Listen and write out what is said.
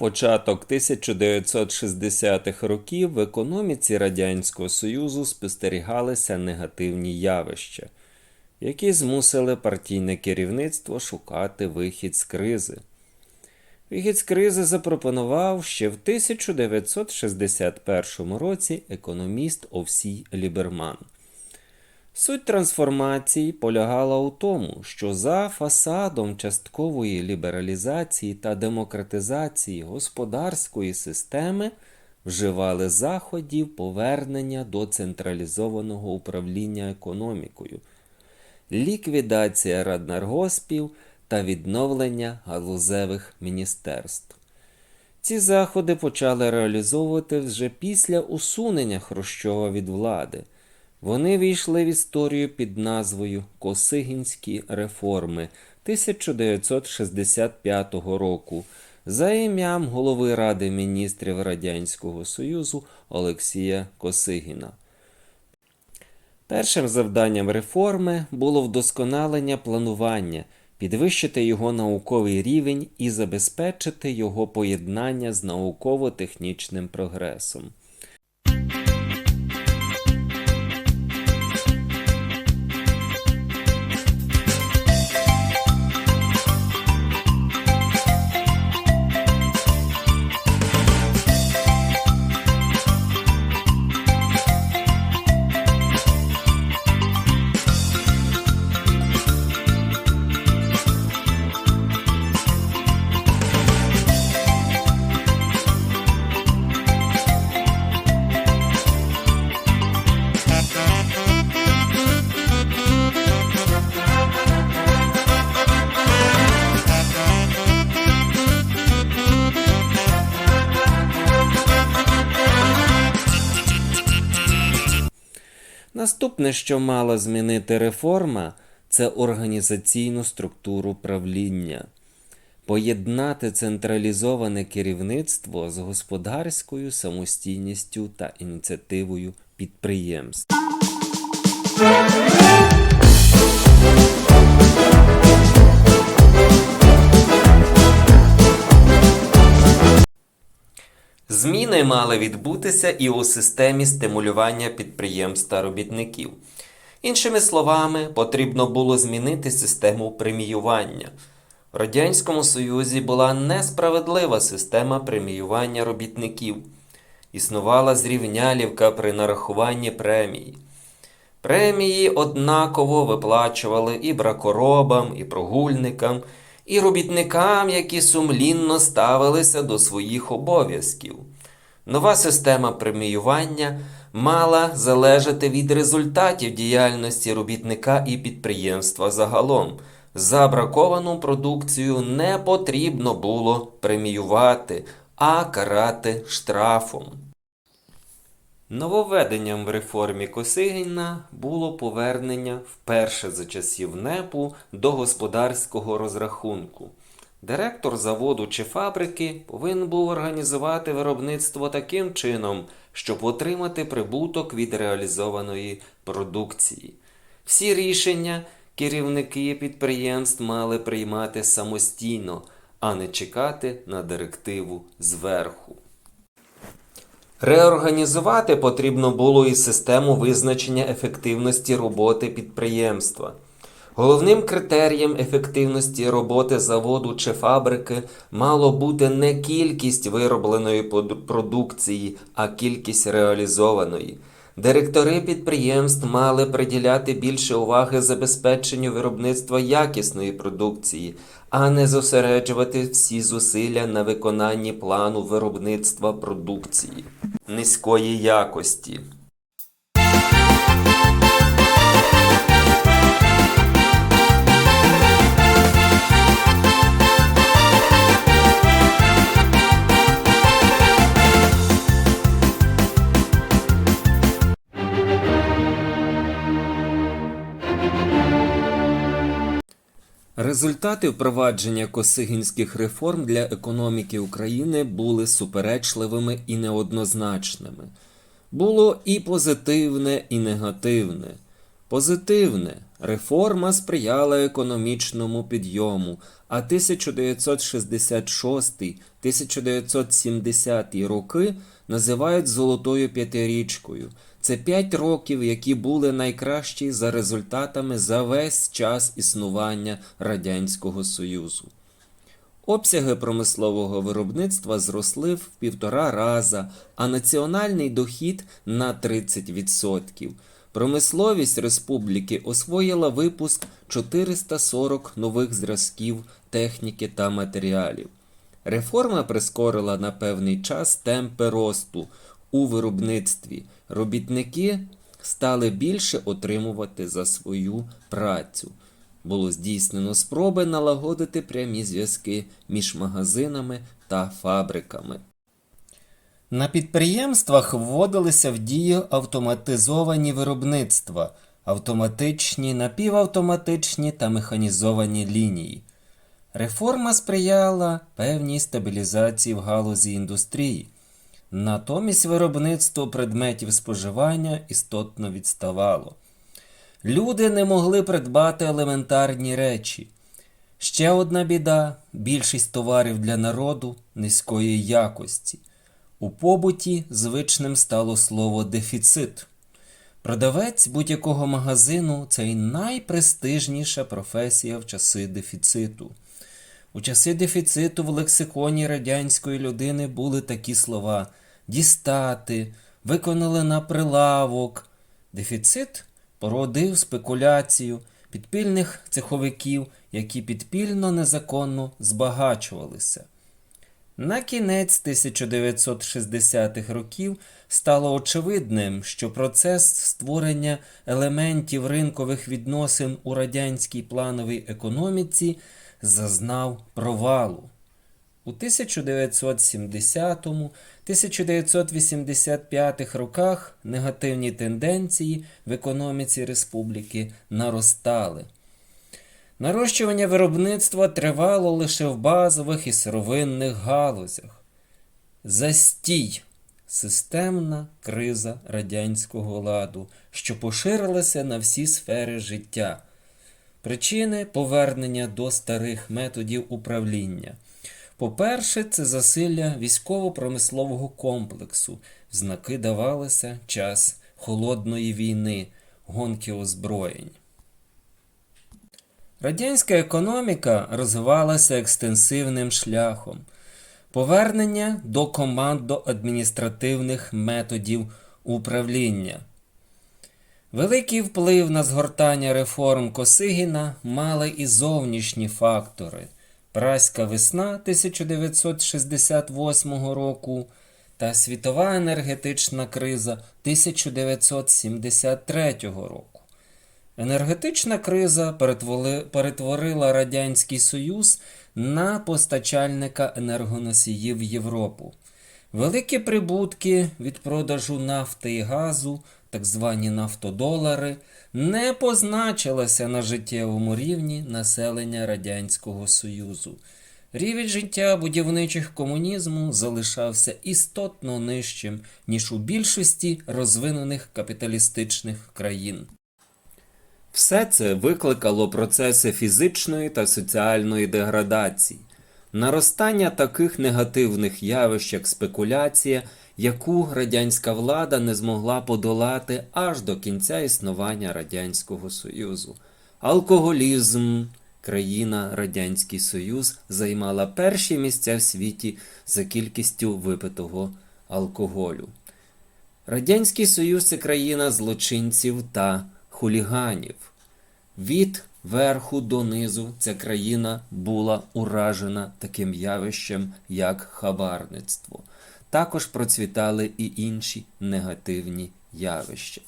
початок 1960-х років в економіці Радянського Союзу спостерігалися негативні явища, які змусили партійне керівництво шукати вихід з кризи. Вихід з кризи запропонував ще в 1961 році економіст Овсій Ліберман. Суть трансформації полягала у тому, що за фасадом часткової лібералізації та демократизації господарської системи вживали заходів повернення до централізованого управління економікою, ліквідація раднаргоспів та відновлення галузевих міністерств. Ці заходи почали реалізовувати вже після усунення Хрущова від влади. Вони війшли в історію під назвою Косигінські реформи 1965 року за ім'ям голови Ради міністрів Радянського Союзу Олексія Косигіна. Першим завданням реформи було вдосконалення планування, підвищити його науковий рівень і забезпечити його поєднання з науково-технічним прогресом. Наступне, що мала змінити реформа, це організаційну структуру правління, поєднати централізоване керівництво з господарською самостійністю та ініціативою підприємств. Зміни мали відбутися і у системі стимулювання підприємств та робітників. Іншими словами, потрібно було змінити систему преміювання. В Радянському Союзі була несправедлива система преміювання робітників. Існувала зрівнялівка при нарахуванні премій. Премії однаково виплачували і бракоробам, і прогульникам, і робітникам, які сумлінно ставилися до своїх обов'язків. Нова система преміювання мала залежати від результатів діяльності робітника і підприємства загалом. Забраковану продукцію не потрібно було преміювати, а карати штрафом. Нововведенням в реформі Косигіна було повернення вперше за часів НЕПу до господарського розрахунку. Директор заводу чи фабрики повинен був організувати виробництво таким чином, щоб отримати прибуток від реалізованої продукції. Всі рішення керівники підприємств мали приймати самостійно, а не чекати на директиву зверху. Реорганізувати потрібно було і систему визначення ефективності роботи підприємства. Головним критерієм ефективності роботи заводу чи фабрики мало бути не кількість виробленої продукції, а кількість реалізованої. Директори підприємств мали приділяти більше уваги забезпеченню виробництва якісної продукції, а не зосереджувати всі зусилля на виконанні плану виробництва продукції низької якості. Результати впровадження косигінських реформ для економіки України були суперечливими і неоднозначними. Було і позитивне, і негативне. Позитивне Реформа сприяла економічному підйому, а 1966-1970 роки називають золотою п'ятирічкою. Це п'ять років, які були найкращі за результатами за весь час існування Радянського Союзу. Обсяги промислового виробництва зросли в півтора раза, а національний дохід на 30%. Промисловість республіки освоїла випуск 440 нових зразків техніки та матеріалів. Реформа прискорила на певний час темпи росту у виробництві. Робітники стали більше отримувати за свою працю. Було здійснено спроби налагодити прямі зв'язки між магазинами та фабриками. На підприємствах вводилися в дію автоматизовані виробництва, автоматичні, напівавтоматичні та механізовані лінії. Реформа сприяла певній стабілізації в галузі індустрії. Натомість виробництво предметів споживання істотно відставало. Люди не могли придбати елементарні речі. Ще одна біда більшість товарів для народу низької якості. У побуті звичним стало слово дефіцит. Продавець будь-якого магазину це й найпрестижніша професія в часи дефіциту. У часи дефіциту в лексиконі радянської людини були такі слова дістати, виконали на прилавок. Дефіцит породив спекуляцію підпільних цеховиків, які підпільно незаконно збагачувалися. На кінець 1960-х років стало очевидним, що процес створення елементів ринкових відносин у радянській плановій економіці зазнав провалу. У 1970-1985 роках негативні тенденції в економіці республіки наростали. Нарощування виробництва тривало лише в базових і сировинних галузях. Застій системна криза радянського ладу, що поширилася на всі сфери життя. Причини повернення до старих методів управління. По-перше, це засилля військово-промислового комплексу. Знаки давалося час холодної війни, гонки озброєнь. Радянська економіка розвивалася екстенсивним шляхом. Повернення до командно-адміністративних методів управління. Великий вплив на згортання реформ Косигіна мали і зовнішні фактори. Праська весна 1968 року та світова енергетична криза 1973 року. Енергетична криза перетворила Радянський Союз на постачальника енергоносіїв Європу. Великі прибутки від продажу нафти і газу, так звані нафтодолари, не позначилися на життєвому рівні населення Радянського Союзу. Рівень життя будівничих комунізму залишався істотно нижчим, ніж у більшості розвинених капіталістичних країн. Все це викликало процеси фізичної та соціальної деградації, наростання таких негативних явищ, як спекуляція, яку радянська влада не змогла подолати аж до кінця існування Радянського Союзу. Алкоголізм, країна Радянський Союз займала перші місця в світі за кількістю випитого алкоголю. Радянський Союз це країна злочинців та хуліганів. Від верху до низу ця країна була уражена таким явищем, як хабарництво. Також процвітали і інші негативні явища.